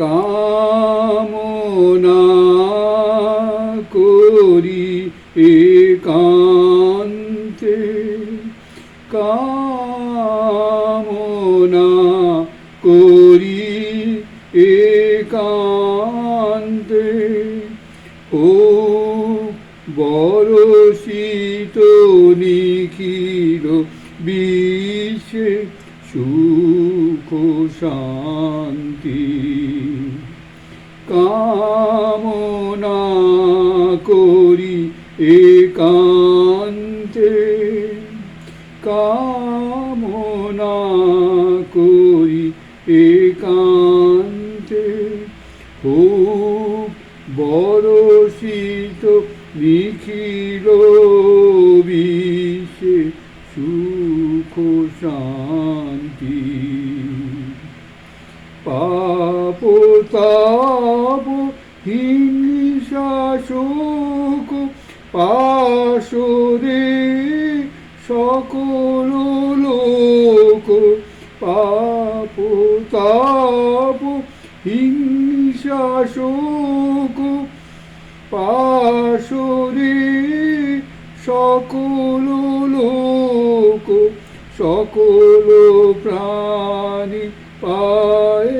কামনা করি একান্তে। কামনা করি একান্তে। ও বরশিত নিখিল বিশ্বে সুখ শান্তি। কামনা করি একান্তে। কামনা করি একান্তে। হোক বরশিত নিখিল বিশ্বে সুখ শান্তি। পাপ শোক পাশরে, সকল লোক পাপ, তাপ, হিংসা, শোক পাশরে, সকল লোক সকল প্রাণী পায়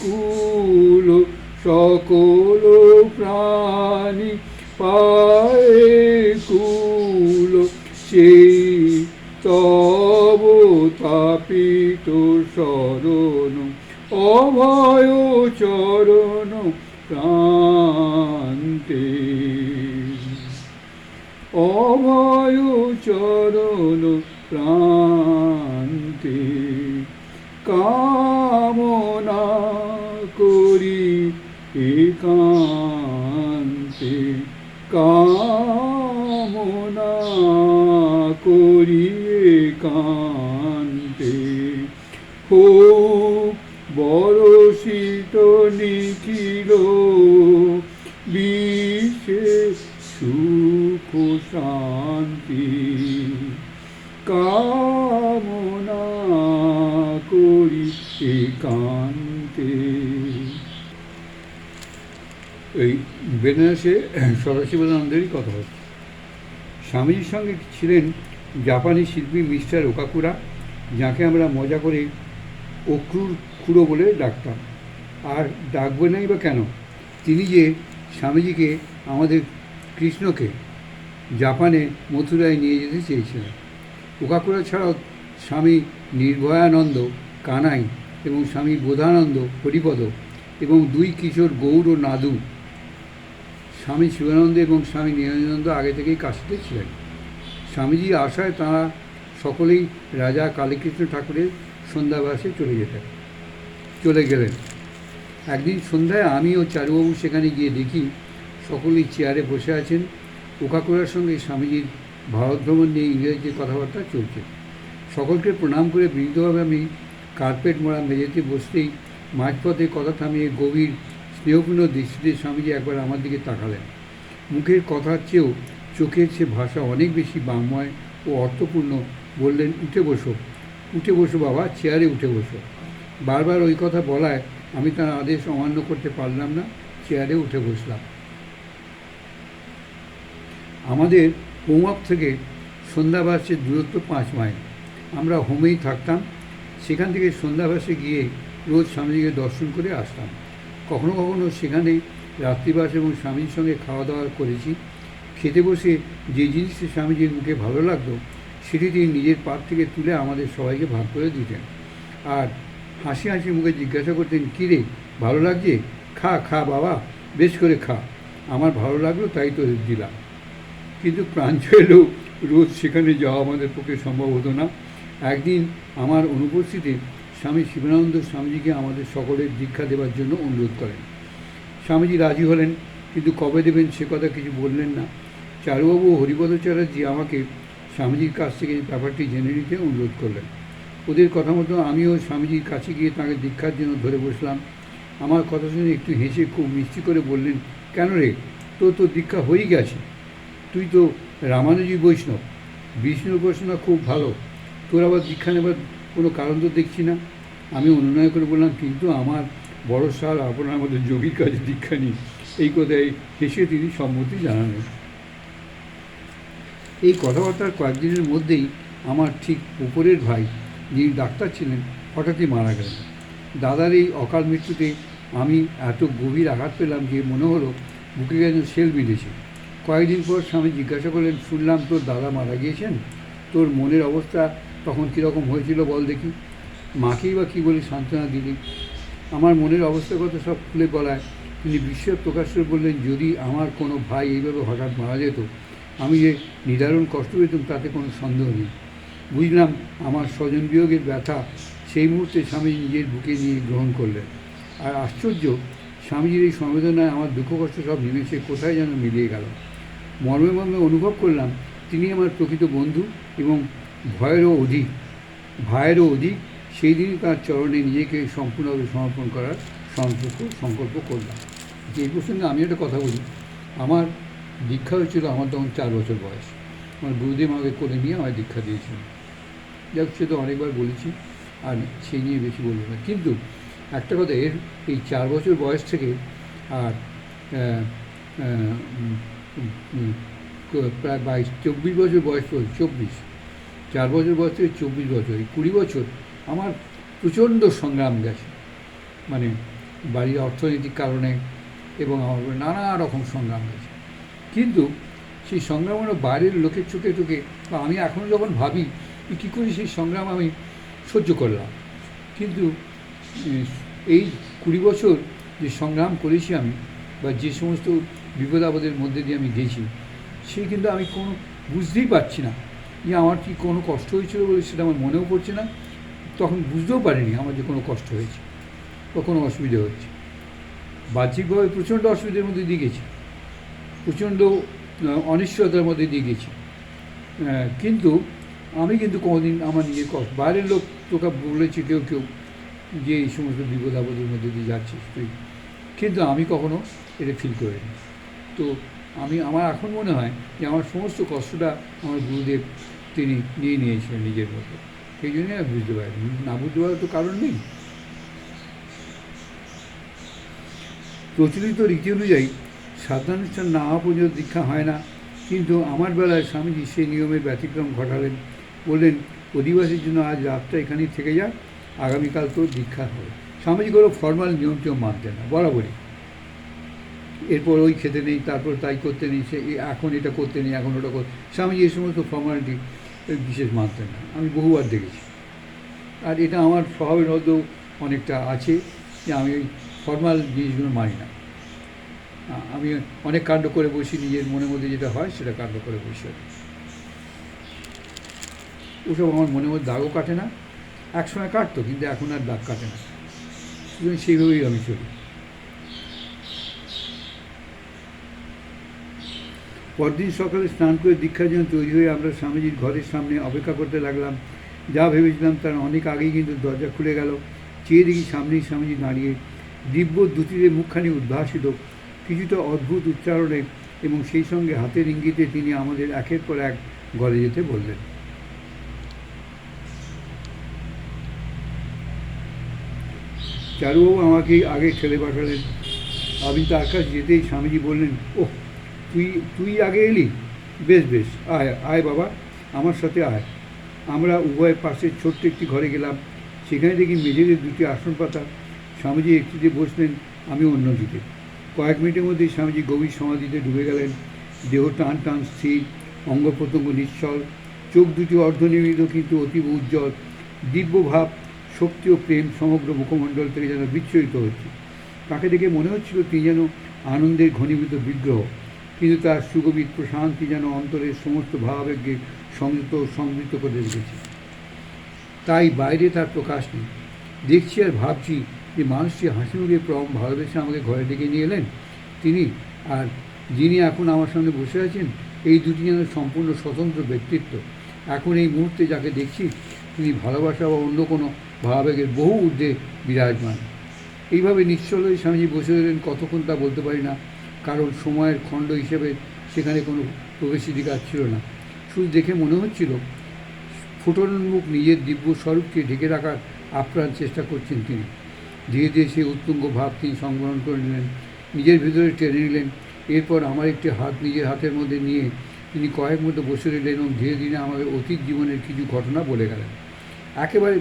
কুল। সকল প্রাণী পায় কুল, সেই তব তাপিত শরণ, অভয় চরণ প্রান্তে। অভয় চরণ প্রান্তে কামনা একান্তে কামনা করি একান্তে হোক বরশিত নিখিল বিশেষ সুখ শান্তি। কামনা করি একান্তে এই বেনারসে সদাশিবানন্দেরই কথা হচ্ছে। স্বামীজির সঙ্গে ছিলেন জাপানি শিল্পী মিস্টার ওকাকুরা, যাকে আমরা মজা করে অক্রুর খুঁড়ো বলে ডাকতাম। আর ডাকবে নাই বা কেন? তিনি যে স্বামীজিকে আমাদের কৃষ্ণকে জাপানে মথুরায় নিয়ে যেতে চেয়েছিলেন। ওকাকুরা ছাড়াও স্বামী নির্ভয়ানন্দ কানাই এবং স্বামী বোধানন্দ হরিপদ এবং দুই কিশোর গৌর ও নাদু স্বামী শিবানন্দ এবং স্বামী নিরঞ্জনানন্দ আগে থেকেই কাশিতে ছিলেন। স্বামীজির আশায় তাঁরা সকলেই রাজা কালীকৃষ্ণ ঠাকুরের সন্ধ্যাবাসে চলে যেতেন, চলে গেলেন। একদিন সন্ধ্যায় আমি ও চারুবাবু সেখানে গিয়ে দেখি সকলেই চেয়ারে বসে আছেন। ওকাকুরার সঙ্গে স্বামীজির ভারত ভ্রমণ নিয়ে ইংরেজিতে কথাবার্তা চলছে। সকলকে প্রণাম করে বিনীতভাবে আমি কার্পেট মোড়া মেঝেতে বসতেই মাঝপথে কথা থামিয়ে গভীর স্নেহপূর্ণ দৃষ্টিতে স্বামীজি একবার আমার দিকে তাকালেন। মুখের কথার চেয়েও চোখের সে ভাষা অনেক বেশি বাংময় ও অর্থপূর্ণ। বললেন, উঠে বসো উঠে বসো বাবা, চেয়ারে উঠে বসো। বারবার ওই কথা বলায় আমি তার আদেশ অমান্য করতে পারলাম না, চেয়ারে উঠে বসলাম। আমাদের হোমওয়ার্ক থেকে সন্ধ্যাবাসের দূরত্ব পাঁচ মাইল। আমরা হোমেই থাকতাম। সেখান থেকে সন্ধ্যাবাসে গিয়ে রোজ স্বামীজিকে দর্শন করে আসতাম। কখনো কখনো সেখানে রাত্রিবাস এবং স্বামীর সঙ্গে খাওয়া দাওয়া করেছি। খেতে বসে যে জিনিসটি স্বামীজির মুখে ভালো লাগতো, সেটি তিনি নিজের পাত থেকে তুলে আমাদের সবাইকে ভাগ করে দিতেন। আর হাসি হাসি মুখে জিজ্ঞাসা করতেন, কী রে, ভালো লাগছে? খা খা বাবা, বেশ করে খা। আমার ভালো লাগল, তাই তো দিলাম। কিন্তু প্রাঞ্জয় লোক রোজ সেখানে যাওয়া আমাদের পক্ষে সম্ভব হতো না। একদিন আমার অনুপস্থিতিতে স্বামী শিবানন্দ স্বামীজিকে আমাদের সকলের দীক্ষা দেওয়ার জন্য অনুরোধ করেন। স্বামীজি রাজি হলেন, কিন্তু কবে দেবেন সে কথা কিছু বললেন না। চারুবাবু ও হরিপদ আমাকে স্বামীজির কাছ থেকে ব্যাপারটি জেনে নিতে অনুরোধ করলেন। ওদের কথা মতো আমিও স্বামীজির কাছে গিয়ে তাকে দীক্ষার জন্য ধরে বসলাম। আমার কথা শুনে একটু হেসে খুব মিষ্টি করে বললেন, কেন রে, তোর তো দীক্ষা হয়েই গেছে। তুই তো রামানুজি বৈষ্ণব। বিষ্ণুর উপাসনা খুব ভালো। তোর আবার দীক্ষা নেবার কোনো কারণ তো দেখছি না। আমি অনুনয় করে বললাম, কিন্তু আমার বড় সাল আপনার মতো যোগীর কাছে দীক্ষা নিই এই কথায় হেসে তিনি সম্মতি জানালেন। এই কথাবার্তার কয়েকদিনের মধ্যেই আমার ঠিক উপরের ভাই, যিনি ডাক্তার ছিলেন, হঠাৎই মারা গেলেন। দাদার এই অকাল মৃত্যুতে আমি এত গভীর আঘাত পেলাম যে মনে হলো বুকে যেন সেল বিঁধেছে। কয়েকদিন পর স্বামী জিজ্ঞাসা করলেন, শুনলাম তোর দাদা মারা গিয়েছেন? তোর মনের অবস্থা তখন কীরকম হয়েছিল বল দেখি। মাকেই বা কী বলে সান্ত্বনা দিলি। আমার মনের অবস্থার কথা সব খুলে বলায়, তিনি বিস্ময় প্রকাশ করে বললেন, যদি আমার কোনো ভাই এইভাবে হঠাৎ মারা যেত, আমি যে নিদারুণ কষ্ট পেতাম তাতে কোনো সন্দেহ নেই। বুঝলাম আমার স্বজন বিয়োগের ব্যথা সেই মুহূর্তে স্বামী নিজের বুকে নিয়ে গ্রহণ করলেন। আর আশ্চর্য, স্বামীজির এই সংবেদনায় আমার দুঃখ কষ্ট সব নিমেষে কোথায় যেন মিলিয়ে গেল। মর্মে মর্মে অনুভব করলাম, তিনি আমার প্রকৃত বন্ধু এবং ভয়েরও অধিক ভয়েরও অধিক, সেই দিনই তার চরণে নিজেকে সম্পূর্ণভাবে সমর্পণ করার সংকল্প সংকল্প করলাম। এই প্রসঙ্গে আমি একটা কথা বলি। আমার দীক্ষা হয়েছিল আমার তখন চার বছর বয়স। আমার গুরুদেব আমাকে করে নিয়ে আমায় দীক্ষা দিয়েছিলেন যাক, সে তো অনেকবার বলেছি, আর সেই নিয়ে বেশি বলব না। কিন্তু একটা কথা, এর এই চার বছর বয়স থেকে আর প্রায় বাইশ, চব্বিশ বছর বয়স চব্বিশ চার বছর বয়স থেকে চব্বিশ বছর, এই কুড়ি বছর আমার প্রচণ্ড সংগ্রাম গেছে। মানে বাড়ির অর্থনৈতিক কারণে এবং আমার নানা রকম সংগ্রাম গেছে। কিন্তু সেই সংগ্রাম বাইরের লোকের চোখে চোখে, বা আমি এখনও যখন ভাবি কী করে সেই সংগ্রাম আমি সহ্য করলাম। কিন্তু এই কুড়ি বছর যে সংগ্রাম করেছি আমি, বা যে সমস্ত বিপদ আপদের মধ্যে দিয়ে আমি গেছি, সেই কিন্তু আমি কোনো বুঝতেই পারছি না। যে আমার কি কোনো কষ্ট হয়েছিল বলে সেটা আমার মনেও পড়ছে না। তখন বুঝতেও পারিনি আমার যে কোনো কষ্ট হয়েছে বা কোনো অসুবিধা হচ্ছে। বাহ্যিকভাবে প্রচণ্ড অসুবিধার মধ্যে দিয়ে গেছি। প্রচণ্ড অনিশ্চয়তার মধ্যে দিয়ে গেছি। কিন্তু আমি কিন্তু কোনোদিন আমার নিজের কষ্ট বাইরের লোক তোকে বলেছে কেউ কেউ যে এই সমস্ত বিপদ আপদের মধ্যে দিয়ে যাচ্ছিস তুই। কিন্তু আমি কখনো এটা ফিল করিনি। তো আমি, আমার এখন মনে হয় যে আমার সমস্ত কষ্টটা আমার গুরুদেব তিনি নিয়ে নিয়েছিলেন নিজের মতো সেই জন্যই আমি বুঝতে পারি না বুঝতে পারার তো কারণ নেই। প্রচলিত রীতি অনুযায়ী সাধ্যানুষ্ঠান না হওয়া পর্যন্ত দীক্ষা হয় না। কিন্তু আমার বেলায় স্বামীজি সেই নিয়মের ব্যতিক্রম ঘটালেন। বললেন, অধিবাসীর জন্য আজ রাতটা এখানেই থেকে যাক। আগামীকাল তো দীক্ষা হবে। স্বামীজি কোনো ফর্মাল নিয়ম টিয়ম মানতেন না। বরাবরই। এরপর ওই খেতে নেই, তারপর তাই করতে নেই, সে এখন এটা করতে নেই, এখন ওটা করতে স্বামীজি এই সমস্ত ফর্মালিটি বিশেষ মানতেন না। আমি বহুবার দেখেছি। আর এটা আমার স্বভাবের মধ্যেও অনেকটা আছে যে আমি ওই ফর্মাল জিনিসগুলো মানি না। আমি অনেক কাণ্ড করে বসি, নিজের মনের মধ্যে যেটা হয় সেটা কাণ্ড করে বসি আর ওসব আমার মনের মধ্যে দাগও কাটে না। একসময় কাটতো, কিন্তু এখন আর দাগ কাটে না। সেইভাবেই আমি চলি। পরদিন সকালে স্নান করে দীক্ষার জন্য তৈরি হয়ে আমরা স্বামীজির ঘরের সামনে অপেক্ষা করতে লাগলাম। যা ভেবেছিলাম তার অনেক আগেই কিন্তু দরজা খুলে গেল। চেয়ে দেখি সামনেই স্বামীজি দাঁড়িয়ে। দিব্য দুটিরে মুখখানি উদ্ভাসিত। কিছুটা অদ্ভুত উচ্চারণে এবং সেই সঙ্গে হাতের ইঙ্গিতে তিনি আমাদের একের পর এক ঘরে যেতে বললেন। চারুবাবু আমাকে আগে ঠেলে পাঠালেন। আমি তার কাছে যেতেই স্বামীজি বললেন ও তুই তুই আগে এলি? বেশ বেশ, আয় আয় বাবা, আমার সাথে আয়। আমরা উভয় পাশে ছোট্ট একটি ঘরে গেলাম। সেখানে দেখি মেঝেদের দুটি আসন পাতা স্বামীজি একটিতে বসলেন, আমি অন্যটিতে। কয়েক মিনিটের মধ্যেই স্বামীজি গভীর সমাধিতে ডুবে গেলেন। দেহ টান টান, স্থির অঙ্গ প্রত্যঙ্গ নিশ্চল। চোখ দুটি অর্ধনির্মিত কিন্তু অতীব উজ্জ্বল। দিব্য ভাব শক্তি ও প্রেম সমগ্র মুখমণ্ডল থেকে যেন বিচ্ছুরিত হচ্ছে। তাকে দেখে মনে হচ্ছিল তিনি যেন আনন্দের ঘনীভূত বিগ্রহ। কিন্তু তার সুগভীর প্রশান্তি যেন অন্তরের সমস্ত ভাবাবেগকে সংযুক্ত সংযুক্ত করে রেখেছে। তাই বাইরে তার প্রকাশ নেই। দেখছি আর ভাবছি যে মানুষটি হাসি মুখে প্রম ভালোবেসে আমাকে ঘরে ডেকে নিয়ে এলেন। তিনি আর যিনি এখন আমার সামনে বসে আছেন, এই দুটি যেন সম্পূর্ণ স্বতন্ত্র ব্যক্তিত্ব। এখন এই মুহূর্তে যাকে দেখছি, তিনি ভালোবাসা বা অন্য কোনো ভাবাবেগের বহু ঊর্ধ্বে বিরাজমান। এইভাবে নিশ্চল হয়ে স্বামীজি বসে রইলেন, কতক্ষণ তা বলতে পারি না। কারণ সময়ের খণ্ড হিসেবে সেখানে কোনো প্রবেশাধিকার ছিল না। শুধু দেখে মনে হচ্ছিল ফুটনোন্মুখ নিজের দিব্য স্বরূপকে ঢেকে রাখার আপ্রাণ চেষ্টা করছেন তিনি। ধীরে ধীরে সেই উত্তুঙ্গ ভাব তিনি সংবরণ করে নিলেন, নিজের ভিতরে টেনে নিলেন। এরপর আমার একটি হাত নিজের হাতের মধ্যে নিয়ে তিনি কয়েক মতো বসে রইলেন এবং ধীরে ধীরে আমাদের অতীত জীবনের কিছু ঘটনা বলে গেলেন। একেবারে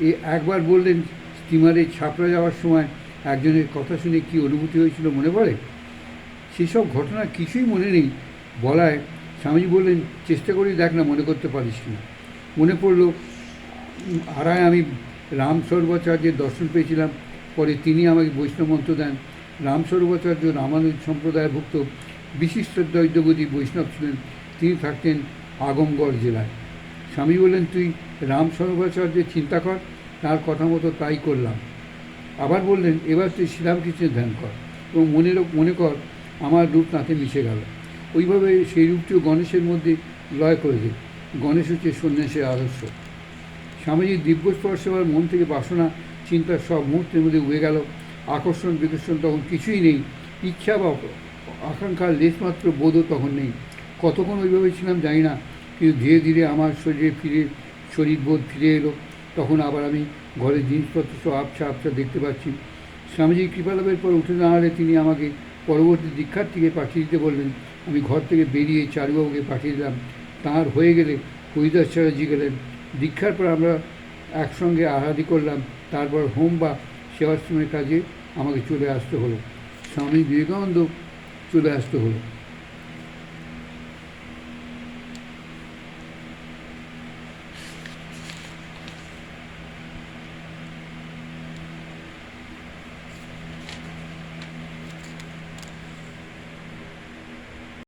এ একবার বললেন, স্টিমারে ছাপড়া যাওয়ার সময় একজনের কথা শুনে কী অনুভূতি হয়েছিল মনে পড়ে? সেসব ঘটনা কিছুই মনে নেই। বলায় স্বামীজি বললেন, চেষ্টা করি দেখ না, মনে করতে পারিস কিনা মনে পড়ল আড়ায় আমি রাম সর্বাচার্যের দর্শন পেয়েছিলাম। পরে তিনি আমাকে বৈষ্ণব মন্ত্র দেন। রাম সর্বাচার্য রামানুজ সম্প্রদায়ভুক্ত বিশিষ্ট দৈদ্যগতি বৈষ্ণব ছিলেন। তিনি থাকতেন আগমগড় জেলায়। স্বামী বললেন, তুই রাম সর্বাচার্যের চিন্তা কর, তার কথা মতো তাই করলাম। আবার বললেন, এবার তুই শ্রীরামকৃষ্ণের ধ্যান কর এবং মনে মনে কর আমার রূপ তাতে মিশে গেল। ওইভাবে সেই রূপটিও গণেশের মধ্যে লয় করে দিই গণেশ হচ্ছে সন্ন্যাসের আদর্শ। স্বামীজির দিব্য স্পর্শে আমার মন থেকে বাসনা চিন্তার সব মুহূর্তের মধ্যে উড়ে গেল। আকর্ষণ, বিকর্ষণ তখন কিছুই নেই। ইচ্ছা বা আকাঙ্ক্ষার লেশমাত্র বোধও তখন নেই। কতক্ষণ ওইভাবে ছিলাম জানি না, কিন্তু ধীরে ধীরে আমার শরীরে ফিরে শরীর বোধ ফিরে এলো। তখন আবার আমি ঘরের জিনিসপত্র সব আবছা আবছা দেখতে পাচ্ছি। স্বামীজির কৃপালাভের পর উঠে দাঁড়ালে তিনি আমাকে পরবর্তী দীক্ষার থেকে পাঠিয়ে দিতে বললেন, আমি ঘর থেকে বেরিয়ে চারুবাবুকে পাঠিয়ে দিলাম। তাঁর হয়ে গেলে হরিদাস চ্যাটার্জি গেলেন। দীক্ষার পর আমরা একসঙ্গে আহাদি করলাম, তারপর হোম বা সেবাশ্রমের কাজে আমাকে চলে আসতে হলো। স্বামী বিবেকানন্দ চলে আসতে হলো।